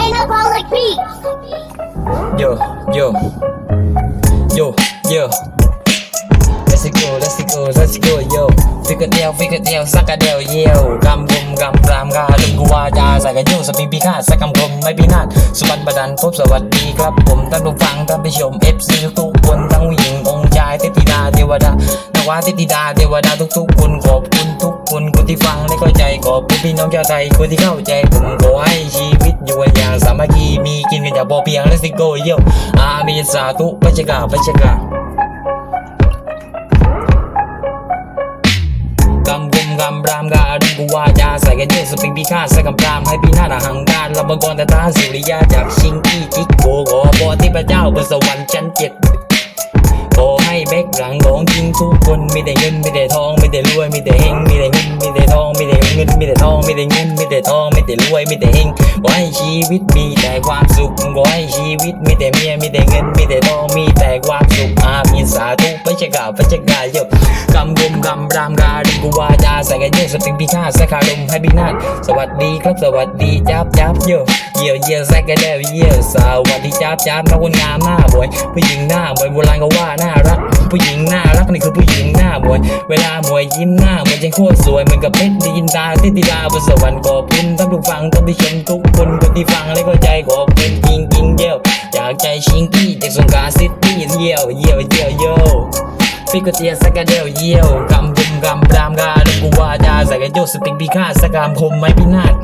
Anabolic beat. Yo, yo, yo, yo. Let's go, let's go, let's go, yo. ฟิกเดียวฟิกเดียวสักกะเดียวเยี่ยวกำกุมกำรามกาลุงกูวาจาใส่กันโยสปีพิฆาตสักกำกลมไม่พินาศสุวรรณประดันพบสวัสดีครับ ผมท่านผู้ฟังท่านผู้ชม FC ทุกๆคนทั้งผู้หญิงองค์ชายเทพธิดาเทวดานวาเทพธิดาเทวดาทุกๆคนขอบคุณทุกคนคน ที่ฟังและเข้าใจขอบคุณพี่น้องชาวไทยคนที่เข้าใจผมขอให้ชีวิตอยู่กันอย่างสามัคคีมีกินกันอย่างพอเพียง Let's go เยี่ยวอาเมีสาธุปัจจกาปัจจกากำกุมกำรามกาดุงกูวาจาใส่กันเยอะสปริงพิฆาตใส่กำรามให้พี่นาฏหังการลำบังกรตาตาสุริยาจากชิงกี้จิกโกขอบอที่พระเจ้าบนสวรรค์ชั้นเจ็ด ขอให้แบกหลังของจริงทุกคนไม่แต่เงินไม่แต่ทองไม่แต่รวยไม่แต่เฮงไม่แต่เงินไม่แต่ทองไม่แต่เงินไม่แต่ทองไม่แต่เงินไม่แต่ทองไม่แต่รวยไม่แต่เฮงขอให้ชีวิตมีแต่ความสุขขอให้ชีวิตมีแต่เมียมีแต่เงินมีแต่ทองมีแต่ความสุขอามีสาธุ พระเจ้าพระเจ้าเยอะกำกุมกำรามกาดุงกูวาจาใส่กันเยอะสปริงพิฆาตใส่คารมให้พี่นาฏสวัสดีครับสวัสดีจับจับเยอะเยี่ยวเยี่ยวใส่กันแล้วเยี่ยวสวัสดีจับจับนักคนงามหน้าบวยผู้หญิงหน้าบวยโบราณก็ว่าน่ารักผู้หญิงน่ารักนี่คือผู้หญิงหน้าบวยเวลาหมวยยิ้มหน้าเหมือนจะโคตรสวยเหมือนกับเพชรดินตาเทพธิดาบนสวรรค์ขอบคุณท่านผู้ฟังท่านผู้ชมทุกคนคนที่ฟังและเข้าใจขอบคุณจริงจริงเยี่ยวจากใจชิงกี้จากสงขลาซิตี้เยี่ยวเยี่ยวเยี่ยวเยี่ยว ฟิกเตียสักกะเดียวเยี่ยวกำบุมกำรามกาลูกวาดาใส่กันโยสปริงพิฆาตสกามคมไม่พินาศ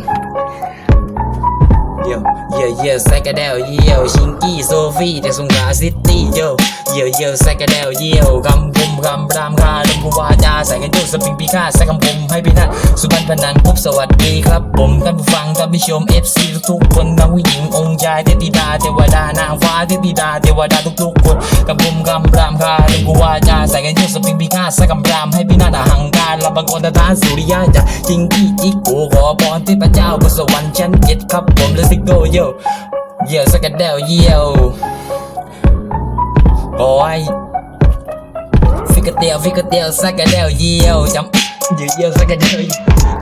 เยี่ยวเยี่ยวเยี่ยวสักระเดวเยี่ยวชิงกี้โซฟี่จากสงขลาซิต เยี่ยเยี่ยวเยี่ยวใส่กระเดวเยี่ยวกำบุมกำรามกาลูกกูวาจาใส่กันโยสปริงพิฆาตสกามคมให้พินาศสุพรรณพนันพบสวัสดีครับ ผมท่านผู้ฟังท่านผู้ชม FC ทุกๆคนทั้งผู้หญิงองค์ชายเทพธิดาเทวดานางฟ้าเทพธิดาเทวดาทุกๆคนกำบุมกำรามกาลูกกูวาจาใส่กันโยสปริงพิฆาตสกามรามให้พินาศหังการลำบังกรตาตาสุริยะจากจริงที่จิกโกขอพรที่พระเจ้าบนสวรรค์ชั้นเจ็ดครับผม Let's go yo เยี่ยวสกกะเดวเยี่ยว โอ้ยฟิกเตียวฟิกเตียวสกกะเดียวเยี่ยวจำเยี่ยวเยี่ยวสกกะเดว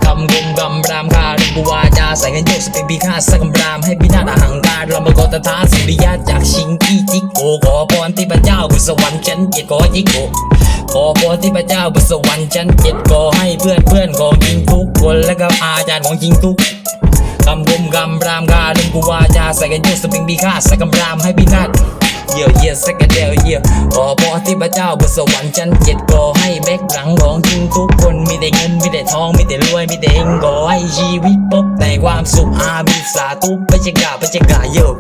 กำกุมกำรามคาลูกกูวาจาใส่กันโยกสเปนบีคาสกำรามให้พินาศหังการลำบังกตาตาสุริยะจากชิงที่จิกโกขอพรที่พระเจ้าบนสวรรค์ชั้นเจ็ดขอจิกโกขอพรที่พระเจ้าบนสวรรค์ชั้นเจ็ดขอให้เพื่อนเพื่อนของจริงทุกคนและก็อาจารย์ของจริงทุกกำกุมกำรามกาลุงกูวาจาใส่กันโยกสเปริงบีฆาตใส่กำรามให้พินาศ เยี่ยวเยี่ยวสักกะเดียวเยี่ยวขอพรที่พระเจ้าบนสวรรค์ชั้นเจ็ดขอให้แบกหลังของจริงทุกคนมีแต่เงินมีแต่ทองมีแต่รวยมีแต่เองขอให้ชีวิตพบแต่ความสุขอาบิสาธุพระเจ้าพระเจ้าเยี่ยว